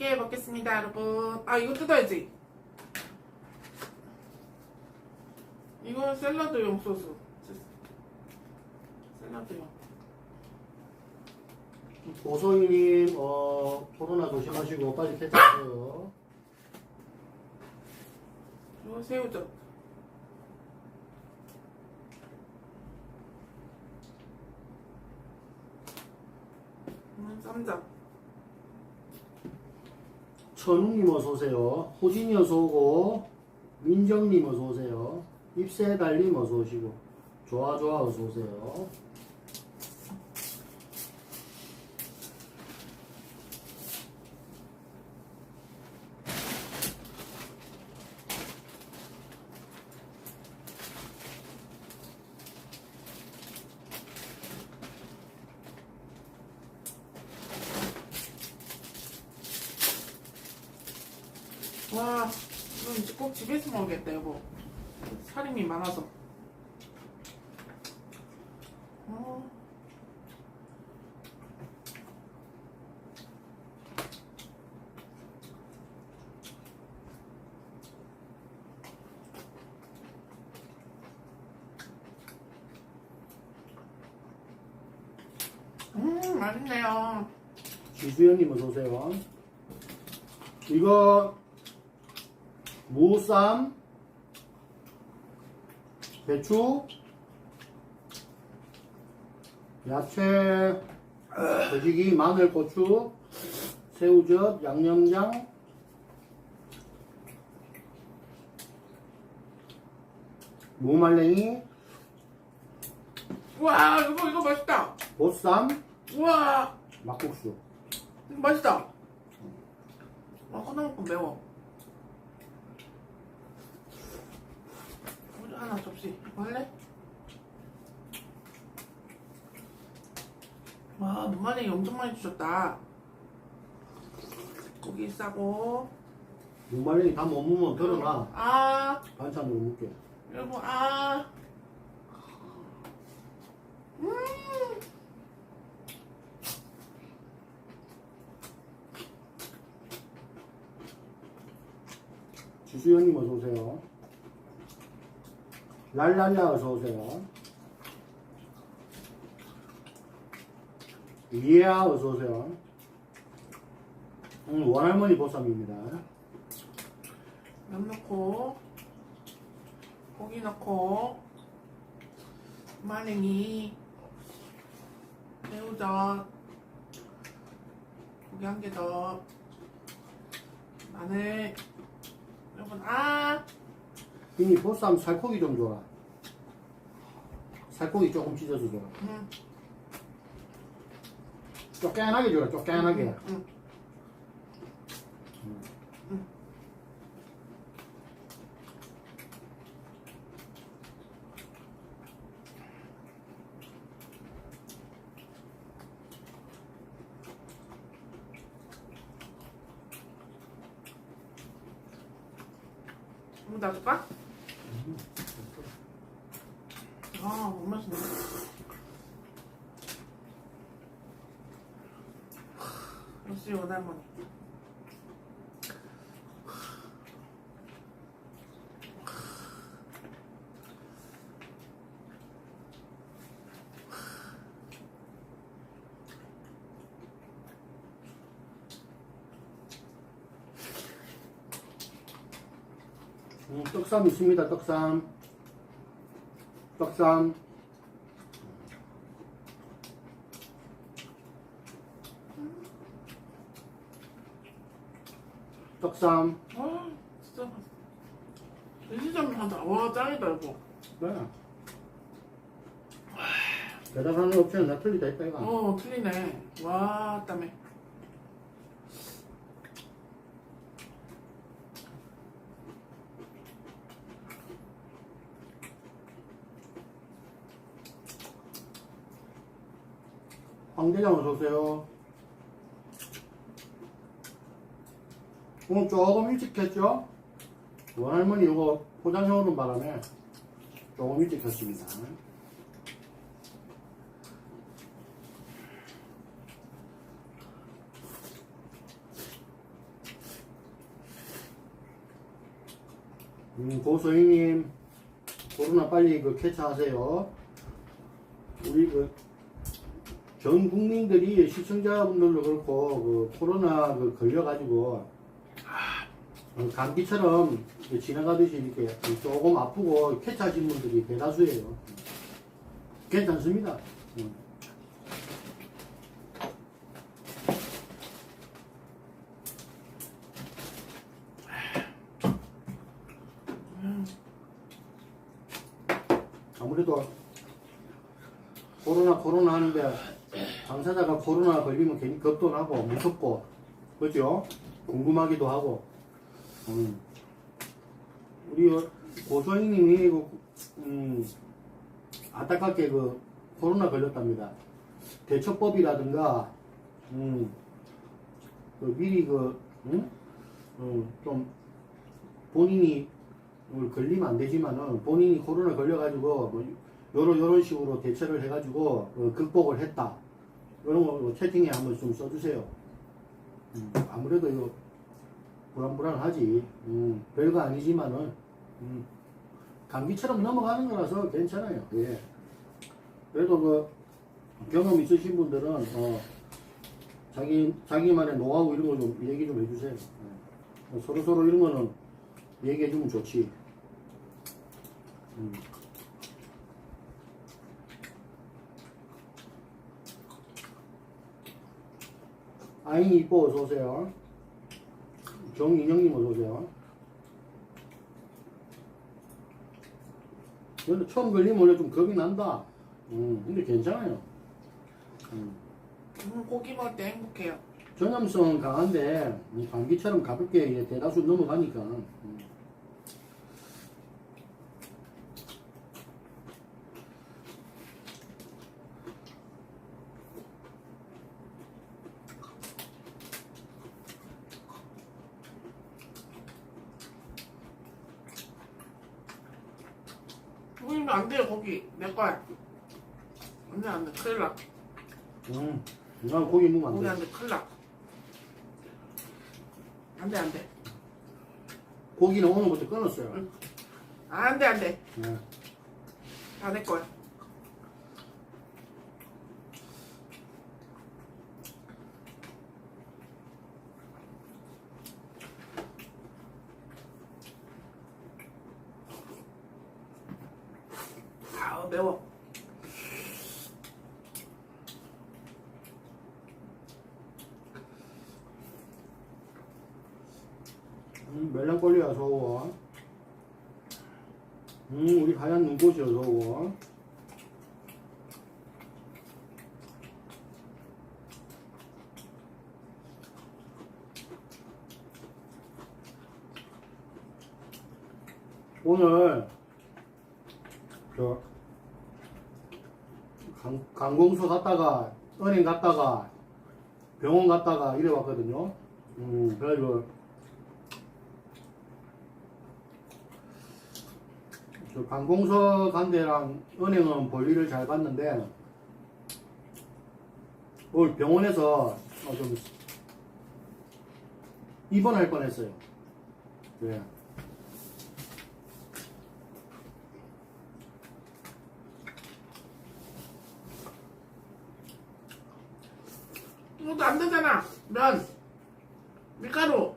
맛있게 먹겠습니다, 여러분. 아, 이거 뜯어야지. 이건 샐러드용 소스. 샐러드용. 고소희님, 어, 코로나 조심하시고 빨리 퇴장하세요. 이거 새우젓. 음, 쌈장. 천웅님 어서오세요. 호진이 어서오고, 민정님 어서오세요. 입새 달님 어서오시고, 좋아, 좋아, 어서오세요. 와, 이거 이제 꼭 집에서 먹겠다, 여보. 살림이 많아서. 어. 음, 맛있네요. 지수연님 어서오세요. 이거, 무쌈, 배추, 야채, 돼지기, 마늘, 고추, 새우젓, 양념장, 무말랭이, 와, 이거, 이거 맛있다. 보쌈, 우와, 막국수. 맛있다. 아, 콩나물국 매워. 우리 하나 접시. 이거 할래? 와, 눈만이 엄청 많이 주셨다. 고기 싸고. 무말랭이 다못 먹으면 덜어놔. 아, 반찬으로 먹게. 여러분, 아. 음. 지수연님 어서오세요. 랄랄라 어서오세요. 이해야 어서오세요. 음, 원할머니 보쌈입니다. 면 넣고 고기 넣고 마늘이 새우젓 고기 한 개 더 마늘 여러분 아 이니 보쌈 살코기 좀 줘라. 살코기 조금 찢어서 줘라. 음, 쪼깨하게 줘라, 쪼깨하게. 음. 이거 놔둘까? 아, 너무 맛있네. 역시 원할머니. 음, 떡쌈 있습니다, 떡쌈. 떡쌈. 떡쌈. 아, 진짜 맛있어. 와, 짱이다, 이거. 네. 대답하는 업체는 나 틀리다 했다, 이거. 어, 틀리네. 와, 땀에. 황대장 어서오세요. 오늘 조금 일찍 했죠? 원할머니 이거 포장해 오는 바람에 조금 일찍 했습니다. 음, 고소희님 코로나 빨리 그 캐치하세요. 우리 그 전 국민들이 시청자분들도 그렇고, 그, 코로나 그 걸려가지고, 어, 감기처럼 지나가듯이 이렇게 조금 아프고 캐치하신 분들이 대다수예요. 괜찮습니다. 음. 아무래도 코로나 코로나 하는데 당사자가 코로나 걸리면 괜히 겁도 나고 무섭고 그죠? 궁금하기도 하고 음. 우리 고소희님이 그, 음, 안타깝게 그 코로나 걸렸답니다. 대처법이라든가 음, 그 미리 그 음? 어, 좀 본인이 뭐 걸리면 안 되지만은 본인이 코로나 걸려가지고 뭐 요런 요런 식으로 대처를 해가지고 어, 극복을 했다. 이런 거 채팅에 한번 좀 써주세요. 음, 아무래도 이거 불안불안하지. 음, 별거 아니지만은 음, 감기처럼 넘어가는 거라서 괜찮아요. 예. 그래도 그 경험 있으신 분들은 어, 자기 자기만의 노하우 이런 거 좀 얘기 좀 해주세요. 예. 서로 서로 이런 거는 얘기해주면 좋지. 음. 아잉 이뻐 어서 오세요. 정인영님 어서 오세요. 근데 처음 걸리면 원래 좀 겁이 난다. 음, 근데 괜찮아요. 음. 음, 고기 먹을 때 행복해요. 전염성은 강한데 이 감기처럼 가볍게 대다수 넘어가니까. 음. 고기는 안 돼요, 고기. 내 거야. 안 돼, 안 돼. 큰일 나. 음, 난 고기 먹으면 고기 안안 돼. 돼, 큰일 나. 안 돼, 안 돼. 고기는 오늘부터 끊었어요. 안 돼, 안 돼. 네. 다 내 거야. 아우, 매워. 음, 멜랑꼴리 어서 오고. 음, 우리 하얀 눈꽃이 어서 오고. 오늘 저 강, 강공수 갔다가 은행 갔다가 병원 갔다가 이래 왔거든요. 음, 그래가지고 저 관공서 간 데랑 은행은 볼일을 잘 봤는데 오늘 병원에서 어, 좀 입원할 뻔했어요. 네. 되잖아. 면, 밀가루,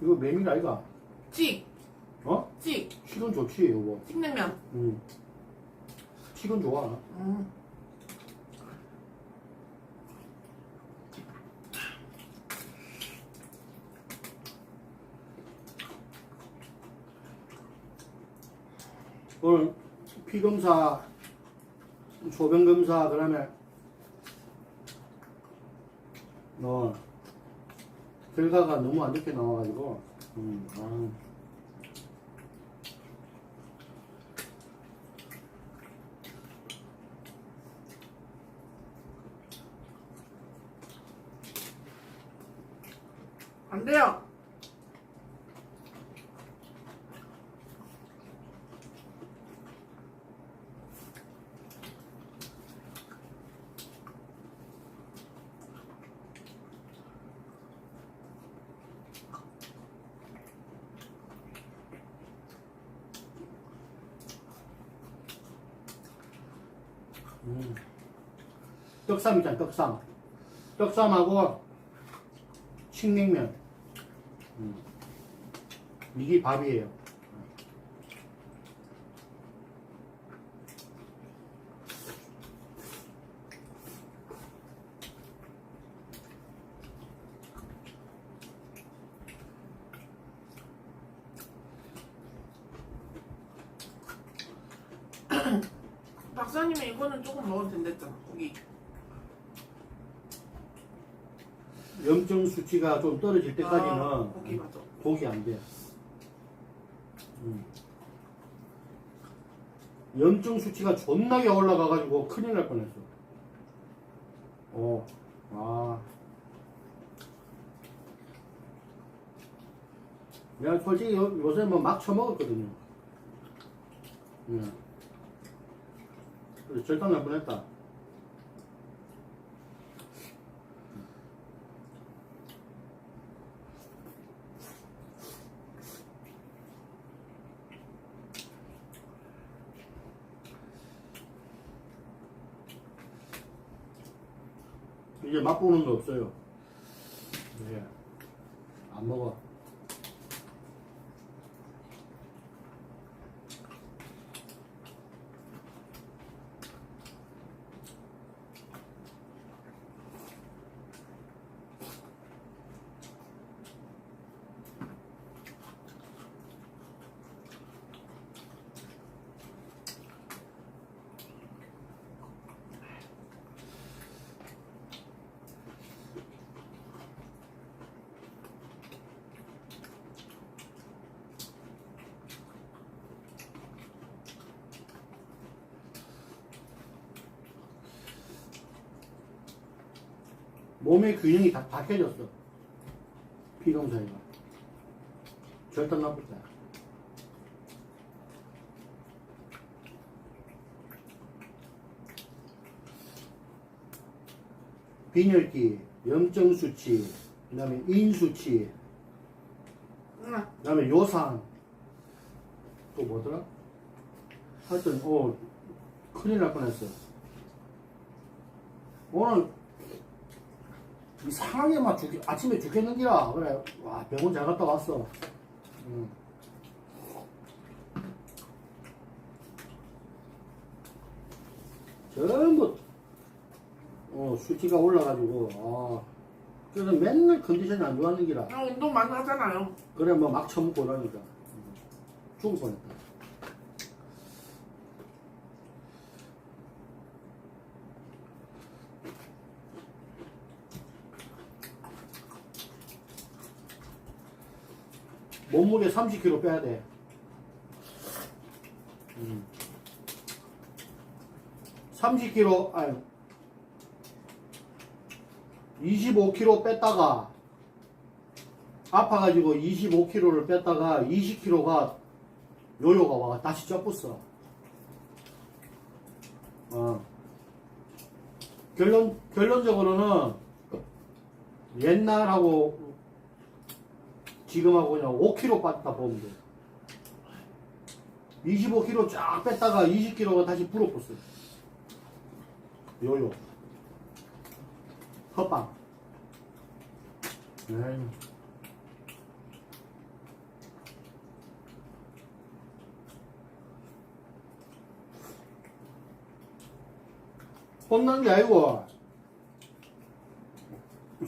이거 메밀 아이가? 찍, 어? 찍, 식은 좋지 이거. 찍냉면. 음. 식은 좋아. 음. 오늘 피 검사, 소변 검사 그다음에 어 결과가 너무 안 좋게 나와가지고 음, 아. 안 돼요. 음. 떡쌈 있잖아, 떡쌈. 떡쌈하고 칡냉면. 음. 이게 밥이에요. 박사님이 이거는 조금 먹어도 된댔잖아 고기 염증 수치가 좀 떨어질 때까지는 아, 고기 맞아 고기 안 돼. 음. 염증 수치가 존나게 올라가가지고 큰일 날 뻔했어. 어, 아. 내가 솔직히 요, 요새 뭐막 처먹었거든요. 예. 절단 날 뻔했다. 이제 맛보는 거 없어요. 예. 안 먹어. 몸의 균형이 다 바뀌어졌어. 피동 사이가. 절단 나쁘다. 빈혈기, 염증 수치, 그 다음에 인 수치, 응그 다음에 요산, 또 뭐더라? 하여튼, 어, 큰일 날 뻔했어. 오늘 이 상하게 막 죽, 아침에 죽겠는기라. 그래, 와, 병원 잘 갔다 왔어. 응. 전부, 어, 수치가 올라가지고, 아. 그래서 맨날 컨디션이 안 좋았는기라. 형 운동 많이 하잖아요 그래, 뭐 막 처먹고 이러니까. 음, 죽을 뻔했다. 몸무게 30kg 빼야 돼. 음. 30kg, 아니, 25kg 뺐다가, 아파가지고 25kg를 뺐다가 20kg가 요요가 와 다시 쪄붙어. 어. 결론 결론적으로는 옛날하고 지금하고 그냥 5kg 빠졌다 보면 돼. 25kg 쫙 뺐다가 20kg가 다시 불어붙어. 요요. 헛방. 에이. 혼난 게 아니고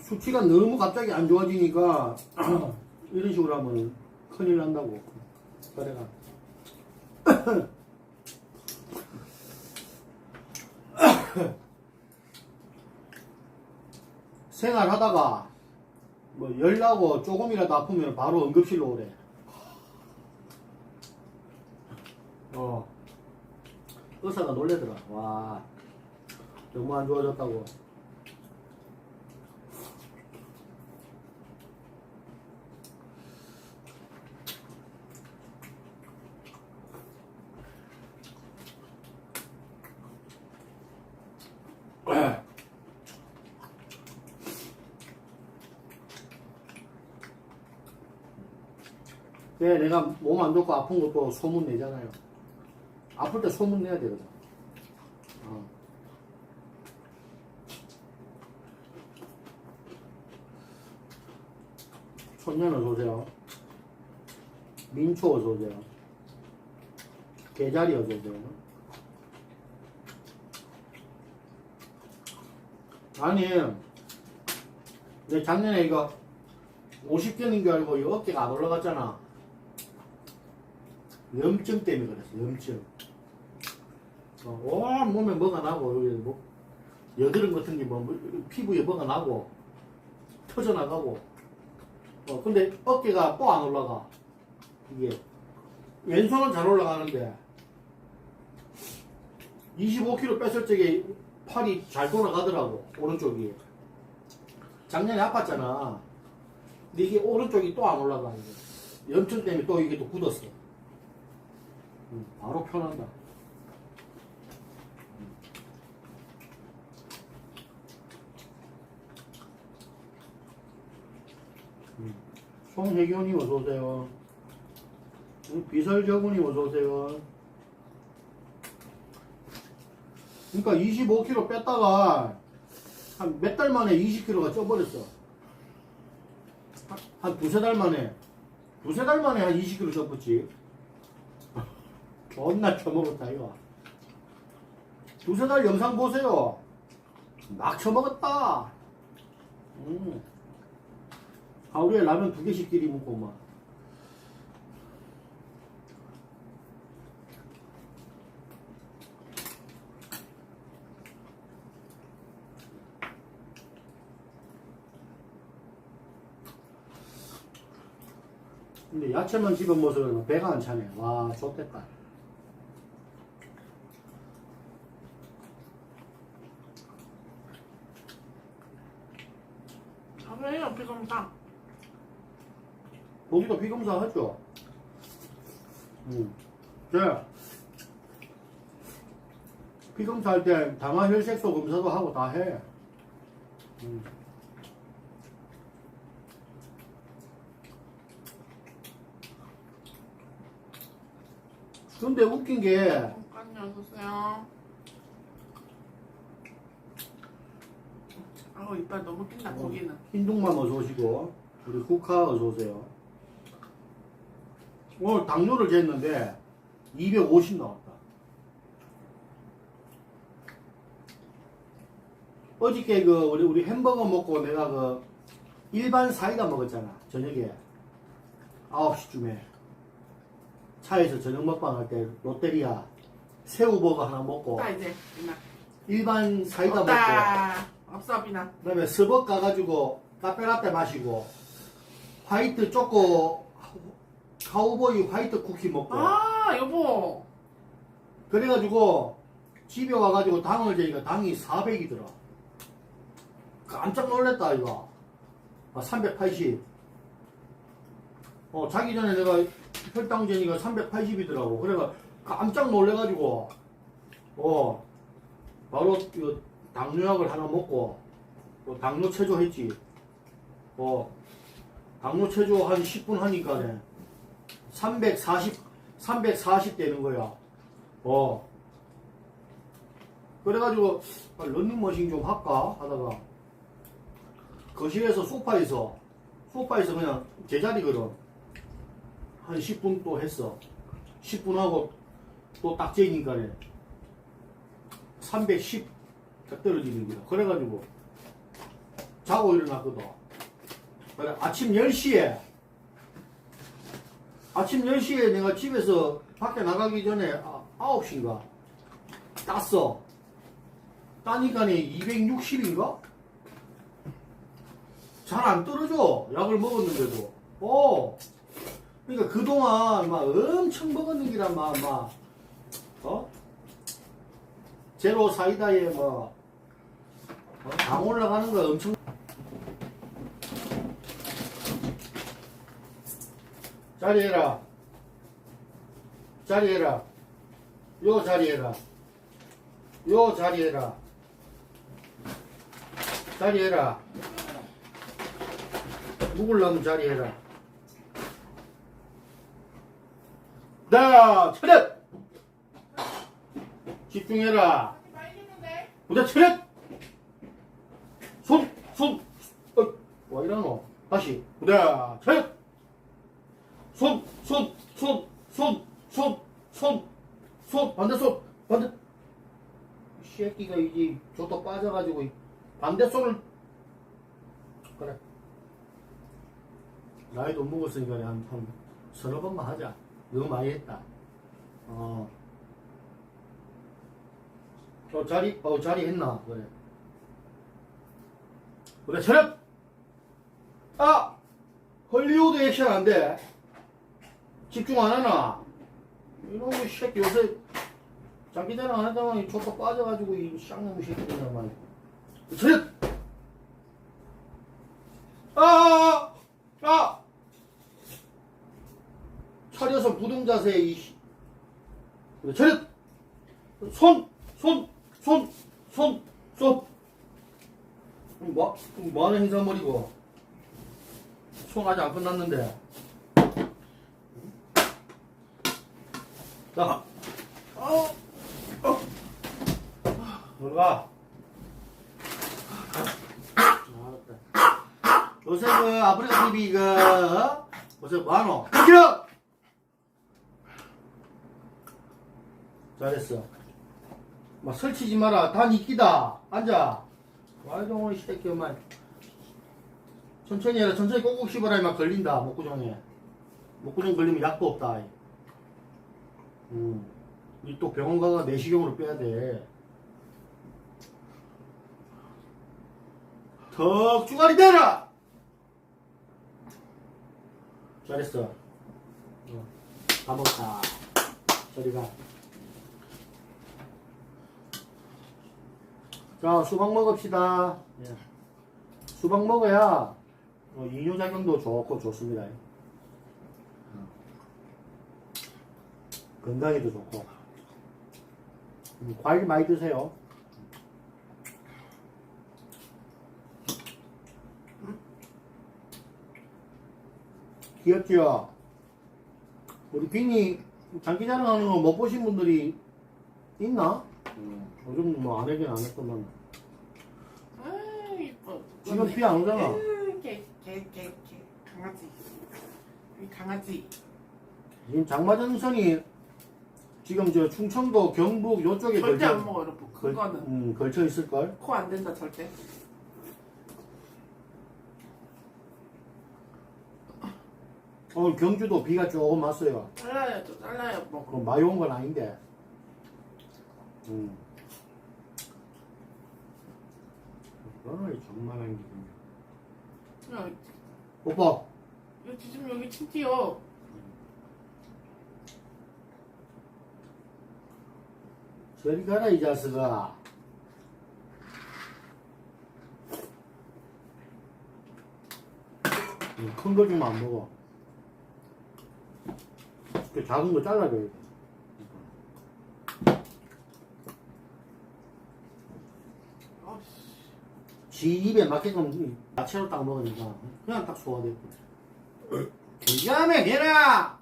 수치가 너무 갑자기 안 좋아지니까 이런 식으로 하면 큰일 난다고. 그래가. 생활하다가 뭐 열나고 조금이라도 아프면 바로 응급실로 오래. 어. 의사가 놀래더라. 와 너무 안 좋아졌다고. 왜 내가 몸 안 좋고 아픈 것도 소문 내잖아요. 아플 때 소문 내야 되거든. 어. 손녀는 어서오세요. 민초 어서오세요. 개자리 어서오세요. 아니, 내 작년에 이거 50개는 줄 알고 이 어깨가 안 올라갔잖아. 염증 때문에 그랬어, 염증. 어, 온 몸에 뭐가 나고, 여기 뭐, 여드름 같은 게 뭐, 뭐, 피부에 뭐가 나고, 터져나가고. 어, 근데 어깨가 또 안 올라가. 이게. 왼손은 잘 올라가는데, 25kg 뺐을 적에 팔이 잘 돌아가더라고, 오른쪽이. 작년에 아팠잖아. 근데 이게 오른쪽이 또 안 올라가. 염증 때문에 또 이게 또 굳었어. 음, 바로 편한다. 음. 송혜교님 어서오세요. 음, 비설저군님 어서오세요. 그러니까 25kg 뺐다가 한 몇 달 만에 20kg가 쪄버렸어. 한- 한 두세 달 만에. 두세 달 만에 한 20kg 쪘겠지. 존나 처먹었다, 이거. 두세 달 영상 보세요. 막 처먹었다. 음. 하루에 라면 두 개씩 끼리 먹고, 막. 근데 야채만 집어 먹어서 배가 안 차네. 와, 좋겠다. 저도해요 피검사. 거기도 피검사 하죠? 응. 네. 피검사 할 때 당화 혈색소 검사도 하고 다 해. 응. 근데 웃긴 게, 잠깐요 어서오세요. 아우 이빨 너무 낀다 거기는. 흰둥맘 어서 오시고, 우리 후카 어서 오세요. 오늘 당뇨를 쟀는데, 250 나왔다. 어저께 그, 우리, 우리 햄버거 먹고 내가 그, 일반 사이다 먹었잖아, 저녁에. 9시쯤에. 차에서 저녁 먹방 할 때, 롯데리아 새우버거 하나 먹고, 없다 이제. 일반 사이다 먹고, 없다. 없어 비나. 그다음에 스벅 가가지고 카페라떼 마시고 화이트 초코 카우보이 화이트 쿠키 먹고. 아 여보. 그래가지고 집에 와가지고 당을 재니까 당이 400이더라. 깜짝 놀랐다 이거. 아, 380 어, 자기 전에 내가 혈당 재니까 380이더라고. 그래가 깜짝 놀래가지고 어 바로 이거 당뇨약을 하나 먹고 또 당뇨 체조했지. 어 당뇨 체조 한 10분 하니까 네 340 340 되는 거야. 어. 그래가지고 아, 런닝머신 좀 할까? 하다가 거실에서 소파에서 소파에서 그냥 제자리거든 한 10분 또 했어. 10분 하고 또 딱 재니까네. 310 떨어지는 거야. 그래가지고 자고 일어났거든. 그래 아침 10시에 아침 10시에 내가 집에서 밖에 나가기 전에 아, 9시인가 땄어 따니까네 260인가? 잘 안 떨어져 약을 먹었는데도 어 그러니까 그동안 막 엄청 먹었는 기란 막, 막 어? 제로 사이다에 뭐 어? 당 올라가는 거 엄청 자리해라. 자리해라. 요 자리해라. 요 자리해라. 자리해라. 묵을라면 자리해라. 나 차렷 집중해라. 부대 차렷 손! 손! 어, 와 이러노? 다시. 무대, 차렷! 손, 손, 손, 손, 손, 손, 손, 반대 손, 반대. 이 새끼가 이제 저도 빠져가지고 이 반대 손을 그래. 나이도 먹었으니까 한, 한 서너 번만 하자. 너무 많이 했다. 어. 어, 자리, 어, 자리 했나? 그래. 그래, 차렷! 아! 헐리우드 액션 안 돼. 집중 안 하나? 이놈의 새끼 요새 자기 자랑 안 하다가 이 족도 빠져가지고 이 쌍놈의 새끼들이란 말이야. 차렷! 아! 아! 아! 차려서 부동 자세 이 씨. 그래, 차렷! 손! 손! 손! 손! 손! 뭐, 뭐 하는 행사머리고? 손 아직 안 끝났는데. 자, 어, 들어가. 알았다. 요새 그 아프리카 TV 그 어? 요새 뭐하노? 기어! 잘했어. 막 설치지 마라. 다 니끼다. 앉아. 와이동원 시새끼 엄마. 천천히 해라. 천천히 꼭꼭 씹어라. 막 걸린다. 목구정에. 목구정 걸리면 약도 없다. 음. 이또 병원 가가 내시경으로 빼야 돼. 턱 주가리 대라! 잘했어. 어, 다 먹었다. 저리 가. 자, 수박 먹읍시다. 예. 수박 먹어야 어, 이뇨작용도 좋고 좋습니다. 건강에도 좋고. 음, 과일 많이 드세요. 귀엽죠? 우리 빈이 장기 자랑하는 거 못 보신 분들이 있나? 음, 요즘 뭐 안 하긴 안 했구만. 아, 이뻐. 지금 피안 오잖아. 개, 개, 개, 개. 강아지. 이 강아지. 지금 장마전선이 지금 저 충청도 경북 요쪽에 절대 걸쳐, 안 먹어, 여러분. 걸, 그거는. 음, 걸쳐 있을 걸? 코 안 된다, 절대. 오늘 경주도 비가 조금 왔어요. 잘라야 죠, 잘라야 뭐 먹어. 많이 온 건 아닌데. 음. 그거는 정말 한 게. 야, 오빠, 이거 지금 여기 침 튀어. 저리 가라, 이 자식아. 큰 거 좀 안 먹어. 그 작은 거 잘라줘야 돼. 지 입에 맞게끔 야채로 딱 먹으니까 그냥 딱 소화돼. 미안해, 걔라!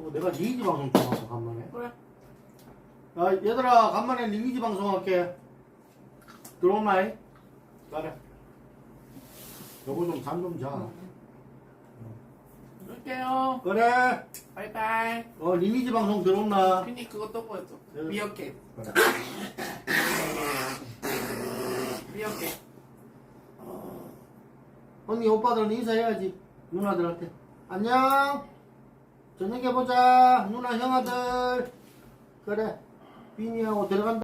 어, 내가 리니지 방송 좀 하고 간만에. 그래. 야, 얘들아, 간만에 리니지 방송 할게. 들어오마이? 그래. 요거 좀잠 좀 자. 놀게요. 그래. 바이바이. 어, 리니지 방송 들어온나? 핀이 그것도 보여줘. 네. 미역캣. 그래. 미역캣. 언니, 오빠들은 인사해야지. 누나들한테. 안녕. 저녁에 보자. 누나, 형아들. 그래. 빈이하고 들어간다.